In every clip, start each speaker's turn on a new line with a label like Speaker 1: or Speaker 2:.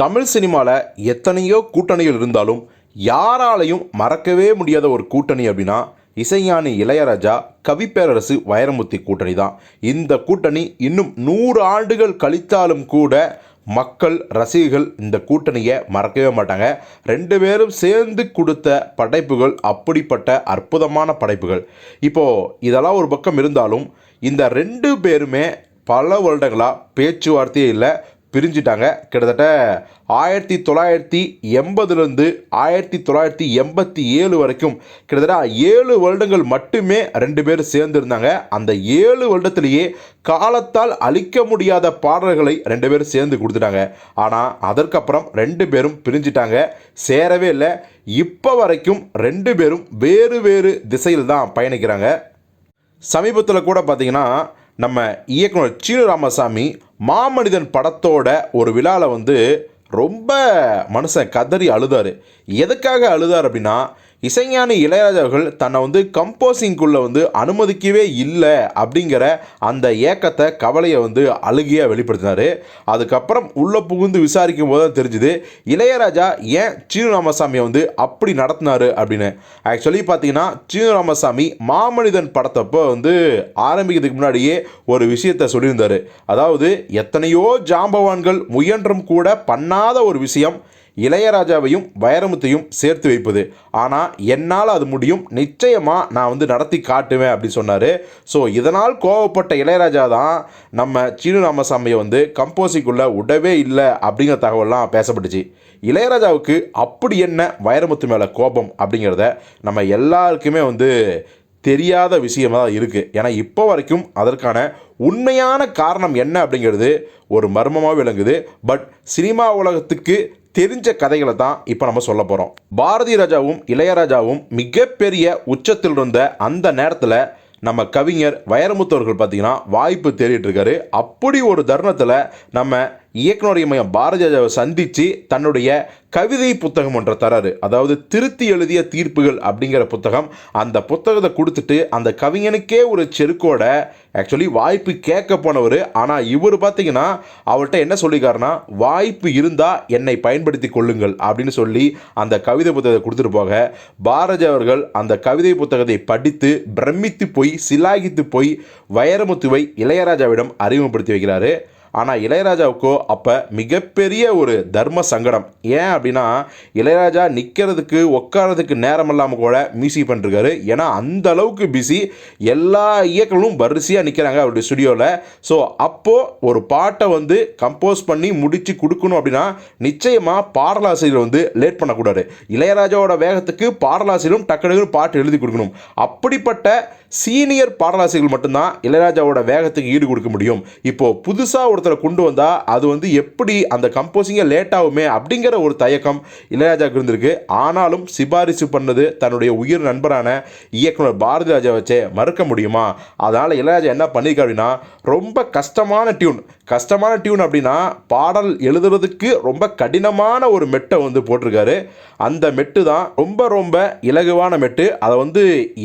Speaker 1: தமிழ் சினிமாவில் எத்தனையோ கூட்டணிகள் இருந்தாலும் யாராலையும் மறக்கவே முடியாத ஒரு கூட்டணி அப்படின்னா இசைஞானி இளையராஜா கவிப்பேரரசு வைரமுத்தி கூட்டணி தான். இந்த கூட்டணி இன்னும் நூறு ஆண்டுகள் கழித்தாலும் கூட மக்கள் ரசிகர்கள் இந்த கூட்டணியை மறக்கவே மாட்டாங்க. ரெண்டு பேரும் சேர்ந்து கொடுத்த படைப்புகள் அப்படிப்பட்ட அற்புதமான படைப்புகள். இப்போது இதெல்லாம் ஒரு பக்கம் இருந்தாலும் இந்த ரெண்டு பேருமே பல வருடங்களாக பேச்சுவார்த்தையே இல்லை பிரிஞ்சிட்டாங்க. கிட்டத்தட்ட ஆயிரத்தி தொள்ளாயிரத்தி எண்பதுலேருந்து ஆயிரத்தி தொள்ளாயிரத்தி எண்பத்தி ஏழு வரைக்கும் கிட்டத்தட்ட ஏழு வருடங்கள் மட்டுமே ரெண்டு பேரும் சேர்ந்துருந்தாங்க. அந்த ஏழு வருடத்திலேயே காலத்தால் அழிக்க முடியாத பாடல்களை ரெண்டு பேரும் சேர்ந்து கொடுத்துட்டாங்க. ஆனால் அதற்கப்புறம் ரெண்டு பேரும் பிரிஞ்சிட்டாங்க. சேரவே இல்லை. இப்போ வரைக்கும் ரெண்டு பேரும் வேறு வேறு திசையில் தான் பயணிக்கிறாங்க. சமீபத்தில் கூட பார்த்திங்கன்னா நம்ம இயக்குனர் சீனு ராமசாமி மாமனிதன் படத்தோட ஒரு விழாவில் வந்து ரொம்ப மனுஷன் கதறி அழுதார். எதுக்காக அழுதார் அப்படின்னா இசைஞானி இளையராஜர்கள் தன்னை வந்து கம்போசிங்குள்ளே வந்து அனுமதிக்கவே இல்லை அப்படிங்கிற அந்த ஏக்கத்தை கவலையை வந்து அழுகியாக வெளிப்படுத்தினார். அதுக்கப்புறம் உள்ளே புகுந்து விசாரிக்கும் போது தான் தெரிஞ்சுது இளையராஜா ஏன் சீனு ராமசாமியை வந்து அப்படி நடத்தினாரு அப்படின்னு. ஆக்சுவலி பார்த்தீங்கன்னா சீனு ராமசாமி மாமனிதன் படத்தப்போ வந்து ஆரம்பிக்கிறதுக்கு முன்னாடியே ஒரு விஷயத்தை சொல்லியிருந்தார். அதாவது எத்தனையோ ஜாம்பவான்கள் முயன்றும் கூட பண்ணாத ஒரு விஷயம் இளையராஜாவையும் வைரமுத்தையும் சேர்த்து வைப்பது. ஆனால் என்னால் அது முடியும். நிச்சயமாக நான் வந்து நடத்தி காட்டுவேன் அப்படின்னு சொன்னார். ஸோ இதனால் கோவப்பட்ட இளையராஜா தான் நம்ம சீனு ராமசாமியை வந்து கம்போசிக்குள்ளே விடவே இல்லை அப்படிங்கிற தகவல்லாம் பேசப்பட்டுச்சு. இளையராஜாவுக்கு அப்படி என்ன வைரமுத்து மேலே கோபம் அப்படிங்கிறத நம்ம எல்லாருக்குமே வந்து தெரியாத விஷயமா தான் இருக்குது ஏன்னா இப்போ வரைக்கும் அதற்கான உண்மையான காரணம் என்ன அப்படிங்கிறது ஒரு மர்மமாக விளங்குது. பட் சினிமா உலகத்துக்கு தெரிஞ்ச கதைகளை தான் இப்போ நம்ம சொல்ல போகிறோம் பாரதி ராஜாவும் இளையராஜாவும் மிகப்பெரிய உச்சத்தில் இருந்த அந்த நேரத்தில் நம்ம கவிஞர் வைரமுத்து அவர்கள் பார்த்தீங்கன்னா வாய்ப்பு தேடிட்டு இருக்காரு. அப்படி ஒரு தருணத்தில் நம்ம இயக்குனர் மையம் பாரதி ராஜாவை சந்தித்து தன்னுடைய கவிதை புத்தகம் ஒன்றை தராரு. அதாவது திருத்தி எழுதிய தீர்ப்புகள் அப்படிங்கிற புத்தகம். அந்த புத்தகத்தை கொடுத்துட்டு அந்த கவிஞனுக்கே ஒரு செருக்கோட ஆக்சுவலி வாய்ப்பு கேட்க போனவர். ஆனால் இவர் பார்த்தீங்கன்னா அவர்கிட்ட என்ன சொல்லிக்காருன்னா வாய்ப்பு இருந்தால் என்னை பயன்படுத்தி கொள்ளுங்கள் அப்படின்னு சொல்லி அந்த கவிதை புத்தகத்தை கொடுத்துட்டு போக பாரதி அவர்கள் அந்த கவிதை புத்தகத்தை படித்து பிரமித்து போய் சிலாகித்து போய் வைரமுத்துவை இளையராஜாவிடம் அறிமுகப்படுத்தி வைக்கிறாரு. ஆனால் இளையராஜாவுக்கோ அப்போ மிகப்பெரிய ஒரு தர்ம சங்கடம். ஏன் அப்படின்னா இளையராஜா நிற்கிறதுக்கு உட்காரதுக்கு நேரம் இல்லாமல் கூட மியூசிக் பண்ணிருக்காரு. ஏன்னா அந்த அளவுக்கு பிஸி எல்லா இயக்கங்களும் வரிசையாக நிற்கிறாங்க அவருடைய ஸ்டுடியோவில் ஸோ அப்போது ஒரு பாட்டை வந்து கம்போஸ் பண்ணி முடித்து கொடுக்கணும் அப்படின்னா நிச்சயமாக பாடலாசிரியர் வந்து லேட் பண்ணக்கூடாது. இளையராஜாவோட வேகத்துக்கு பாடலாசிரியரும் டக்கு பாட்டு எழுதி கொடுக்கணும். அப்படிப்பட்ட சீனியர் பாடலாசிரியர்கள் மட்டும்தான் இளையராஜாவோட வேகத்துக்கு ஈடு கொடுக்க முடியும். இப்போது புதுசாக ஒருத்தரை கொண்டு வந்தால் அது வந்து எப்படி அந்த கம்போசிங்கை லேட் ஆகுமே அப்படிங்கிற ஒரு தயக்கம் இளையராஜாவுக்கு இருந்திருக்கு. ஆனாலும் சிபாரிசு பண்ணது தன்னுடைய உயிர் நண்பரான இயக்குனர் பாரதி ராஜா வச்சே மறுக்க முடியுமா? அதனால் இளையராஜா என்ன பண்ணியிருக்காரு அப்படின்னா ரொம்ப கஷ்டமான டியூன் கஷ்டமான டியூன் அப்படின்னா பாடல் எழுதுறதுக்கு ரொம்ப கடினமான ஒரு மெட்டை வந்து போட்டிருக்காரு. அந்த மெட்டு தான் ரொம்ப ரொம்ப இலகுவான மெட்டு. அதை வந்து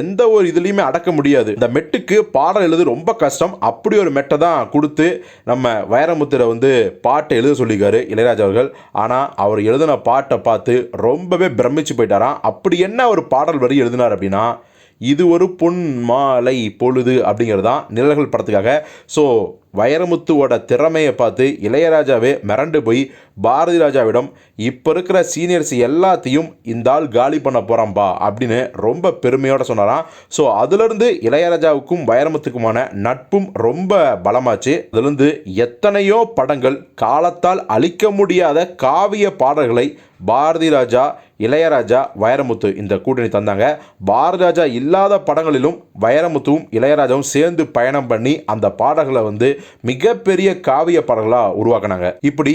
Speaker 1: எந்த ஒரு இதுலேயுமே அடக்க முடியாது. இந்த மெட்டுக்கு பாடல் எழுது ரொம்ப கஷ்டம். அப்படி ஒரு மெட்டை தான் கொடுத்து நம்ம வைரமுத்திரை வந்து பாட்டை எழுத சொல்லியிருக்காரு இளையராஜா அவர்கள். ஆனால் அவர் எழுதின பாட்டை பார்த்து ரொம்பவே பிரமிச்சு போயிட்டாராம். அப்படி என்ன ஒரு பாடல் வரி எழுதினார் அப்படின்னா இது ஒரு பொன் மாலை பொழுது அப்படிங்கிறது தான் நிழல்கள் படத்துக்காக. ஸோ வைரமுத்துவோட திறமையை பார்த்து இளையராஜாவே மிரண்டு போய் பாரதி ராஜாவிடம் இப்போ இருக்கிற சீனியர்ஸ் எல்லாத்தையும் இந்த ஆள் காலி பண்ண போகிறான்பா அப்படின்னு ரொம்ப பெருமையோட சொன்னாராம். ஸோ அதுலேருந்து இளையராஜாவுக்கும் வைரமுத்துக்குமான நட்பும் ரொம்ப பலமாச்சு. அதுலேருந்து எத்தனையோ படங்கள் காலத்தால் அழிக்க முடியாத காவிய பாடல்களை பாரதி ராஜா இளையராஜா வைரமுத்து இந்த கூட்டணி தந்தாங்க. பாரதராஜா இல்லாத படங்களிலும் வைரமுத்துவும் இளையராஜாவும் சேர்ந்து பயணம் பண்ணி அந்த பாடல்களை வந்து மிகப்பெரிய காவிய பாடல்களாக உருவாக்குனாங்க. இப்படி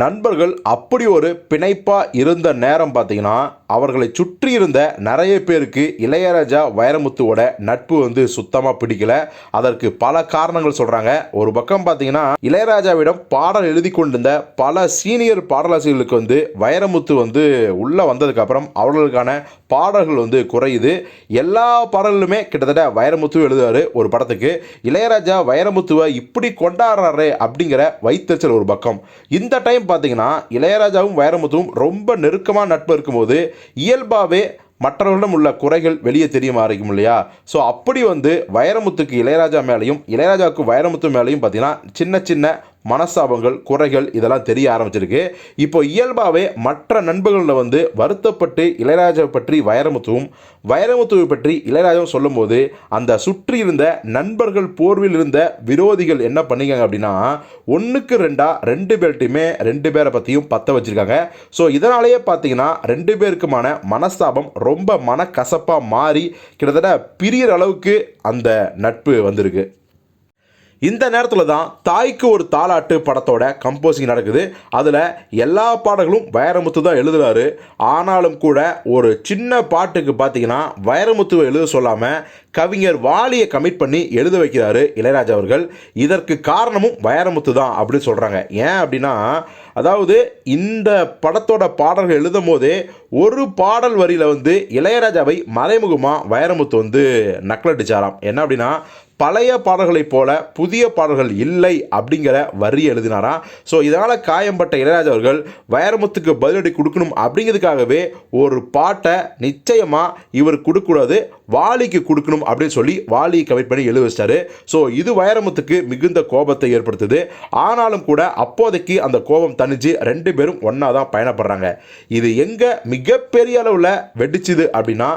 Speaker 1: நண்பர்கள் அப்படி ஒரு பிணைப்பாக இருந்த நேரம் பார்த்தீங்கன்னா அவர்களை சுற்றி இருந்த நிறைய பேருக்கு இளையராஜா வைரமுத்துவோட நட்பு வந்து சுத்தமாக பிடிக்கல. அதற்கு பல காரணங்கள் சொல்கிறாங்க ஒரு பக்கம் பார்த்தீங்கன்னா இளையராஜாவிடம் பாடல் எழுதி கொண்டிருந்த பல சீனியர் பாடலாசிரியர்களுக்கு வந்து வைரமுத்து வந்து உள்ளே வந்ததுக்கப்புறம் அவர்களுக்கான பாடல்கள் வந்து குறையுது. எல்லா பாடல்களுமே கிட்டத்தட்ட வைரமுத்து எழுதுவார் ஒரு படத்துக்கு. இளையராஜா வைரமுத்துவை இப்படி கொண்டாடுறாரு அப்படிங்கிற வைத்தச்சல் ஒரு பக்கம். இந்த டைம் டைம் பார்த்தீங்கன்னா இளையராஜாவும் வைரமுத்துவும் ரொம்ப நெருக்கமாக நட்பு இருக்கும்போது இயல்பாகவே மற்றவர்களிடம் உள்ள குறைகள் வெளியே தெரிய ஆரம்பிக்கும் இல்லையா? ஸோ அப்படி வந்து வைரமுத்துக்கு இளையராஜா மேலேயும் இளையராஜாவுக்கு வைரமுத்து மேலேயும் பார்த்தீங்கன்னா சின்ன சின்ன மனஸ்தாபங்கள் குறைகள் இதெல்லாம் தெரிய ஆரம்பிச்சிருக்கு. இப்போ இயல்பாகவே மற்ற நண்பர்களில் வந்து வருத்தப்பட்டு இளையராஜாவை பற்றி வைரமுத்துவும் வைரமுத்துவை பற்றி இளையராஜாவும் சொல்லும்போது அந்த சுற்றி இருந்த நண்பர்கள் போர்வில் இருந்த விரோதிகள் என்ன பண்ணிக்காங்க அப்படின்னா ஒன்றுக்கு ரெண்டாக ரெண்டு பேர்ட்டையுமே ரெண்டு பேரை பற்றியும் பற்ற வச்சுருக்காங்க. ஸோ இதனாலேயே பார்த்தீங்கன்னா ரெண்டு பேருக்குமான மனஸ்தாபம் ரொம்ப மனக்கசப்பாக மாறி கிட்டத்தட்ட பிரியற அளவுக்கு அந்த நட்பு வந்திருக்கு. இந்த நேரத்தில் தான் தாய்க்கு ஒரு தாலாட்டு படத்தோட கம்போசிங் நடக்குது. அதில் எல்லா பாடல்களும் வைரமுத்து தான் எழுதுறாரு. ஆனாலும் கூட ஒரு சின்ன பாட்டுக்கு பார்த்தீங்கன்னா வைரமுத்துவை எழுத சொல்லாமல் கவிஞர் வாலியை கமிட் பண்ணி எழுத வைக்கிறாரு இளையராஜா அவர்கள். இதற்கு காரணமும் வைரமுத்து தான் அப்படின்னு சொல்கிறாங்க ஏன் அப்படின்னா அதாவது இந்த படத்தோட பாடல்கள் எழுதும் போதே ஒரு பாடல் வரியில் வந்து இளையராஜாவை மறைமுகமாக வைரமுத்து வந்து நக்கலடிச்சாராம். என்ன அப்படின்னா பழைய பாடல்களைப் போல புதிய பாடல்கள் இல்லை அப்படிங்கிற வரி எழுதினாராம் ஸோ இதனால் காயம்பட்ட இளையராஜா அவர்கள் வைரமுத்துக்கு பதிலடி கொடுக்கணும் அப்படிங்கிறதுக்காகவே ஒரு பாட்டை நிச்சயமாக இவர் கொடுக்கக்கூடாது வாலிக்கு கொடுக்கணும் அப்படின்னு சொல்லி வாலியை கமிட் பண்ணி எழுத வச்சிட்டாரு. ஸோ இது வைரமுத்துக்கு மிகுந்த கோபத்தை ஏற்படுத்துது. ஆனாலும் கூட அப்போதைக்கு அந்த கோபம் தணிஞ்சு ரெண்டு பேரும் ஒன்றா தான் பயணப்படுறாங்க. இது எங்கே மிகப்பெரிய அளவில் வெடிச்சுது அப்படின்னா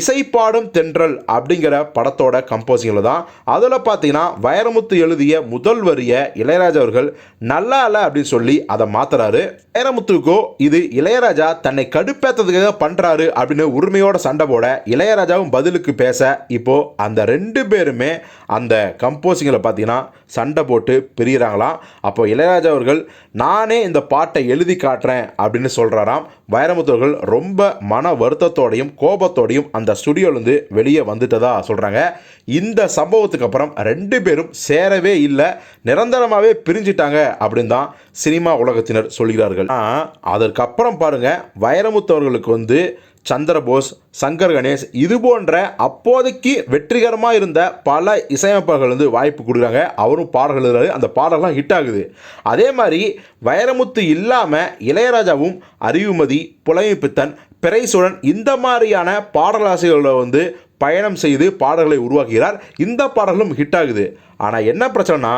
Speaker 1: இசைப்பாடும் தென்றல் அப்படிங்கிற படத்தோட கம்போசிங்கில் தான். அதில் பார்த்தீங்கன்னா வைரமுத்து எழுதிய முதல் வரியை இளையராஜா அவர்கள் நல்லா இல்லை அப்படின்னு சொல்லி அதை மாத்துறாரு. வைரமுத்துக்கோ இது இளையராஜா தன்னை கடுப்பேற்றதுக்காக பண்ணுறாரு அப்படின்னு உரிமையோட சண்டை போட இளையராஜாவும் பதிலுக்கு பேச இப்போ அந்த ரெண்டு பேருமே அந்த கம்போசிங்கில் பார்த்தீங்கன்னா சண்டை போட்டு பிரிகிறாங்களாம் அப்போ இளையராஜா அவர்கள் நானே இந்த பாட்டை எழுதி காட்டுறேன் அப்படின்னு சொல்கிறாராம் வைரமுத்து அவர்கள் ரொம்ப மன வருத்தத்தோடையும் கோபத்தோடையும் அந்த ஸ்டுடியோலேருந்து வெளியே வந்துட்டதா சொல்கிறாங்க இந்த சம்பவத்துக்கு அப்புறம் ரெண்டு பேரும் சேரவே இல்லை நிரந்தரமாகவே பிரிஞ்சிட்டாங்க அப்படின்னு தான் சினிமா உலகத்தினர் சொல்கிறார்கள். அதற்கப்புறம் பாருங்கள் வைரமுத்து அவர்களுக்கு வந்து சந்திரபோஸ் சங்கர் கணேஷ் இது போன்ற அப்போதைக்கு வெற்றிகரமாக இருந்த பல இசையமைப்பாளர்கள் வந்து வாய்ப்பு கொடுக்குறாங்க. அவரும் பாடல்கள் எழுதுறாரு. அந்த பாடல்கள்லாம் ஹிட் ஆகுது. அதே மாதிரி வைரமுத்து இல்லாமல் இளையராஜாவும் அறிவுமதி புலமை பித்தன் பிறைசூழன் இந்த மாதிரியான பாடலாசிரியர்களை வந்து பயணம் செய்து பாடல்களை உருவாக்குகிறார். இந்த பாடல்களும் ஹிட் ஆகுது. ஆனால் என்ன பிரச்சனைனா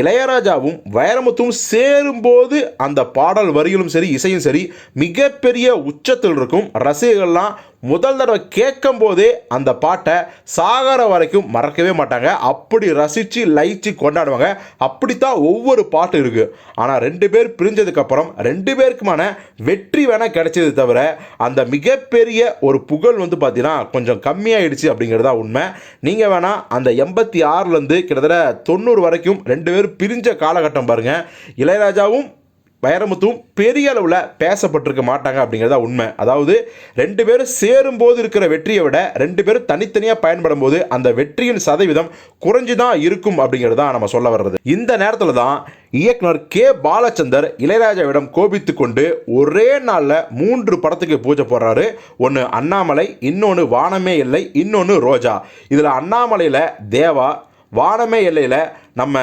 Speaker 1: இளையராஜாவும் வைரமுத்தும் சேரும்போது அந்த பாடல் வரிகளும் சரி இசையும் சரி மிகப்பெரிய உச்சத்தில் இருக்கும். ரசிகர்கள்லாம் முதல் தடவை கேட்கும் போதே அந்த பாட்டை சாகர வரைக்கும் மறக்கவே மாட்டாங்க. அப்படி ரசித்து லயிச்சு கொண்டாடுவாங்க. அப்படித்தான் ஒவ்வொரு பாட்டு இருக்குது ஆனால் ரெண்டு பேர் பிரிஞ்சதுக்கப்புறம் ரெண்டு பேருக்குமான வெற்றி வேணால் கிடைச்சது தவிர அந்த மிகப்பெரிய ஒரு புகழ் வந்து பார்த்தீங்கன்னா கொஞ்சம் கம்மியாயிடுச்சு அப்படிங்கிறது தான் உண்மை. நீங்கள் வேணால் அந்த எண்பத்தி ஆறுலேருந்து கிட்டத்தட்ட தொண்ணூறு வரைக்கும் ரெண்டு பேரும் பிரிஞ்ச காலகட்டம் பாருங்கள் இளையராஜாவும் வைரமுத்துவும் பெரிய அளவில் பேசப்பட்டிருக்க மாட்டாங்க அப்படிங்கிறதா உண்மை. அதாவது ரெண்டு பேரும் சேரும்போது இருக்கிற வெற்றியை விட ரெண்டு பேரும் தனித்தனியாக பயன்படும் போது அந்த வெற்றியின் சதவீதம் குறைஞ்சு தான் இருக்கும் அப்படிங்கிறது தான் நம்ம சொல்ல வர்றது. இந்த நேரத்தில் தான் இயக்குனர் கே. பாலச்சந்தர் இளையராஜாவிடம் கோபித்து கொண்டு ஒரே நாளில் மூன்று படத்துக்கு பூஜை போடுறாரு. ஒன்று அண்ணாமலை இன்னொன்று வானமே இல்லை இன்னொன்று ரோஜா. இதில் அண்ணாமலையில் தேவா வானமே எல்லையில் நம்ம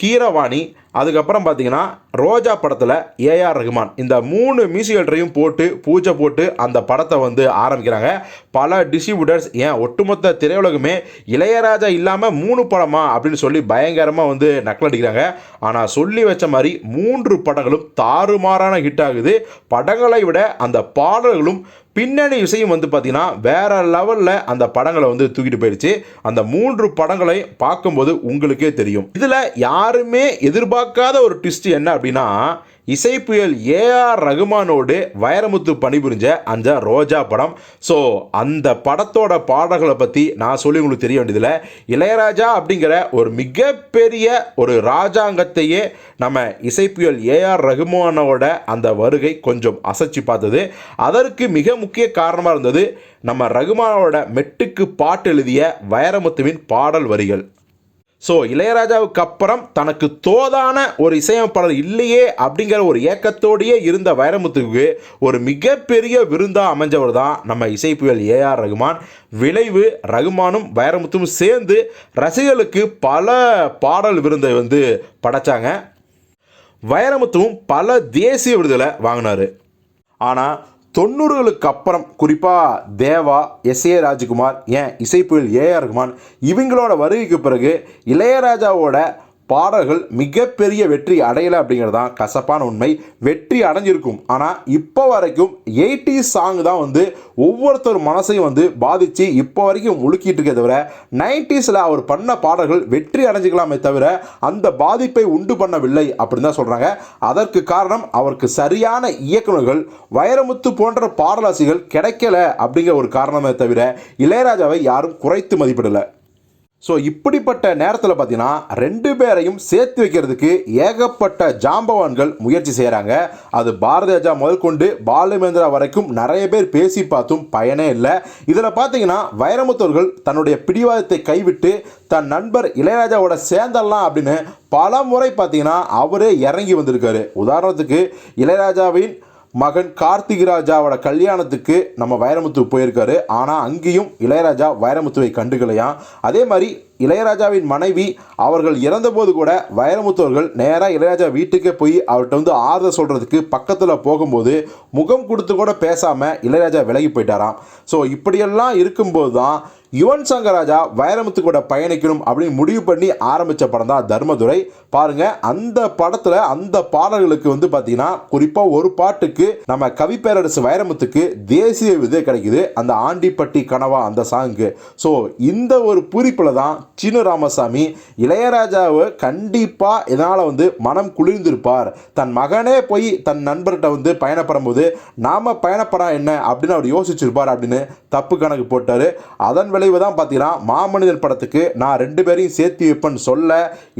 Speaker 1: கீரவாணி அதுக்கப்புறம் பார்த்தீங்கன்னா ரோஜா படத்தில் ஏஆர் ரகுமான் இந்த மூணு மியூசிக்கல்ட்ரையும் போட்டு பூஜை போட்டு அந்த படத்தை வந்து ஆரம்பிக்கிறாங்க. பல டிஸ்ட்ரிபியூட்டர்ஸ் ஏன் ஒட்டுமொத்த திரையுலகமே இளையராஜா இல்லாமல் மூணு படமா அப்படின்னு சொல்லி பயங்கரமாக வந்து நக்கலடிக்கிறாங்க ஆனால் சொல்லி வச்ச மாதிரி மூன்று படங்களும் தாறுமாறான ஹிட் ஆகுது. படங்களை விட அந்த பாடல்களும் பின்னணி இசையும் வந்து பார்த்திங்கன்னா வேறு லெவலில் அந்த படங்களை வந்து தூக்கிட்டு போயிடுச்சு அந்த மூன்று படங்களை பார்க்கும்போது உங்களுக்கே தெரியும். இதில் யாருமே எதிர்பார்க்காத ஒரு ட்விஸ்ட் என்ன அப்படின்னா இசை புயல் ஏஆர் ரகுமானோடு வைரமுத்து பணிபுரிஞ்ச அந்த ரோஜா படம். ஸோ அந்த படத்தோட பாடல்களை பற்றி நான் சொல்லி உங்களுக்கு தெரிய வேண்டியதில்லை. இளையராஜா அப்படிங்கிற ஒரு மிகப்பெரிய ஒரு ராஜாங்கத்தையே நம்ம இசை புயல் ஏஆர் ரகுமானோட அந்த வருகை கொஞ்சம் அசைச்சு பார்த்தது. அதற்கு மிக முக்கிய காரணமாக இருந்தது நம்ம ரகுமானோட மெட்டுக்கு பாட்டு எழுதிய வைரமுத்துவின் பாடல் வரிகள். ஸோ இளையராஜாவுக்கு அப்புறம் தனக்கு தோதான ஒரு இசையமைப்பாளர் இல்லையே அப்படிங்கிற ஒரு ஏக்கத்தோடையே இருந்த வைரமுத்துக்கு ஒரு மிகப்பெரிய விருந்தாக அமைஞ்சவர் தான் நம்ம இசைப்புயல் ஏஆர் ரகுமான். விளைவு ரகுமானும் வைரமுத்தும் சேர்ந்து ரசிகர்களுக்கு பல பாடல் விருந்தை வந்து படைச்சாங்க. வைரமுத்துவும் பல தேசிய விருதுகளை வாங்கினாரு. ஆனால் தொண்ணூறுகளுக்கு அப்புறம் குறிப்பாக தேவா எஸ் ஏ ராஜ்குமார் ஏன் இசைப்புயல் ஏஆர் ரஹ்மான் இவங்களோட வருகைக்கு பிறகு இளையராஜாவோட பாடல்கள் மிகப்பெரிய வெற்றி அடையலை அப்படிங்கிறது தான் கசப்பான உண்மை. வெற்றி அடைஞ்சிருக்கும். ஆனால் இப்போ வரைக்கும் எயிட்டி சாங் தான் வந்து ஒவ்வொருத்தர் மனசையும் வந்து பாதித்து இப்போ வரைக்கும் முழுக்கிட்டு இருக்கே தவிர நைன்டிஸில் அவர் பண்ண பாடல்கள் வெற்றி அடைஞ்சிக்கலாமே தவிர அந்த பாதிப்பை உண்டு பண்ணவில்லை அப்படின்னு தான் சொல்கிறாங்க அதற்கு காரணம் அவருக்கு சரியான இயக்குநர்கள் வைரமுத்து போன்ற பாடலாசிகள் கிடைக்கல அப்படிங்கிற ஒரு காரணமே தவிர இளையராஜாவை யாரும் குறைத்து மதிப்பிடலை. ஸோ இப்படிப்பட்ட நேரத்தில் பார்த்தீங்கன்னா ரெண்டு பேரையும் சேர்த்து வைக்கிறதுக்கு ஏகப்பட்ட ஜாம்பவான்கள் முயற்சி செய்கிறாங்க அது பாரதிராஜா முதல் கொண்டு பாலுமேந்திரா வரைக்கும் நிறைய பேர் பேசி பார்த்தும் பயனே இல்லை. இதில் பார்த்தீங்கன்னா வைரமுத்தவர்கள் தன்னுடைய பிடிவாதத்தை கைவிட்டு தன் நண்பர் இளையராஜாவோட சேர்ந்தடலாம் அப்படின்னு பல முறை பார்த்தீங்கன்னா அவரே இறங்கி வந்திருக்காரு. உதாரணத்துக்கு இளையராஜாவின் மகன் கார்த்திக் ராஜாவோட கல்யாணத்துக்கு நம்ம வைரமுத்து போயிருக்காரு. ஆனால் அங்கேயும் இளையராஜா வைரமுத்துவை கண்டுக்கலையாம் அதே மாதிரி இளையராஜாவின் மனைவி அவர்கள் இறந்தபோது கூட வைரமுத்துவர்கள் நேராக இளையராஜா வீட்டுக்கே போய் அவர்கிட்ட வந்து ஆறுதல் சொல்கிறதுக்கு பக்கத்தில் போகும்போது முகம் கொடுத்து கூட பேசாமல் இளையராஜா விலகி போயிட்டாராம். ஸோ இப்படியெல்லாம் இருக்கும்போது தான் யுவன் சங்கர் ராஜா வைரமுத்து கூட பயணிக்கணும் அப்படின்னு முடிவு பண்ணி ஆரம்பித்த படம் தான் தர்மதுரை. பாருங்கள் அந்த படத்தில் அந்த பாடல்களுக்கு வந்து பார்த்தீங்கன்னா குறிப்பாக ஒரு பாட்டுக்கு நம்ம கவிப்பேரரசு வைரமுத்துக்கு தேசிய விதை கிடைக்குது. அந்த ஆண்டிப்பட்டி கனவா அந்த சாங்கு ஸோ இந்த ஒரு குறிப்பில் தான் சின்ன ராமசாமி இளையராஜாவை கண்டிப்பாக இதனால் வந்து மனம் குளிர்ந்திருப்பார். தன் மகனே போய் தன் நண்பர்கிட்ட வந்து பயணப்படும் போது நாம் பயணப்படா என்ன? அப்படின்னு அவர் யோசிச்சிருப்பார் அப்படின்னு தப்பு கணக்கு போட்டார். அதன் விளைவு தான் பார்த்தீங்கன்னா மாமனிதன் படத்துக்கு நான் ரெண்டு பேரையும் சேர்த்து வைப்பேன்னு சொல்ல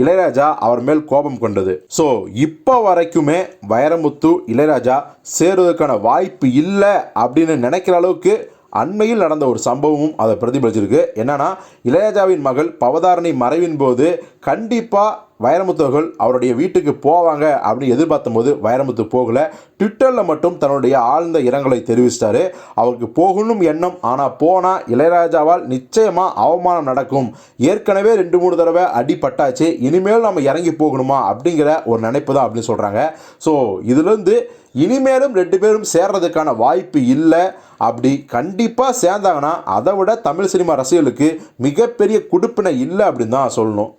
Speaker 1: இளையராஜா அவர் மேல் கோபம் கொண்டது. ஸோ இப்போ வரைக்குமே வைரமுத்து இளையராஜா சேருவதற்கான வாய்ப்பு இல்லை அப்படின்னு நினைக்கிற அளவுக்கு அண்மையில் நடந்த ஒரு சம்பவமும் அதை பிரதிபலிச்சிருக்கு. என்னன்னா இளையராஜாவின் மகள் பவதாரணி மறைவின் போது கண்டிப்பாக வைரமுத்துவர்கள் அவருடைய வீட்டுக்கு போவாங்க அப்படின்னு எதிர்பார்த்த போது வைரமுத்து போகல. ட்விட்டரில் மட்டும் தன்னுடைய ஆழ்ந்த இரங்கலை தெரிவிச்சிட்டாரு. அவருக்கு போகணும் எண்ணம் ஆனால் போனால் இளையராஜாவால் நிச்சயமாக அவமானம் நடக்கும். ஏற்கனவே ரெண்டு மூணு தடவை அடிப்பட்டாச்சு இனிமேல் நம்ம இறங்கி போகணுமா அப்படிங்கிற ஒரு நினைப்பு தான் அப்படின்னு சொல்கிறாங்க ஸோ இதுலேருந்து இனிமேலும் ரெண்டு பேரும் சேர்றதுக்கான வாய்ப்பு இல்லை. அப்படி கண்டிப்பாக சேர்ந்தாங்கன்னா அதை விட தமிழ் சினிமா ரசிகர்களுக்கு மிகப்பெரிய குடுப்பினை இல்லை அப்படின்னு தான் சொல்லணும்.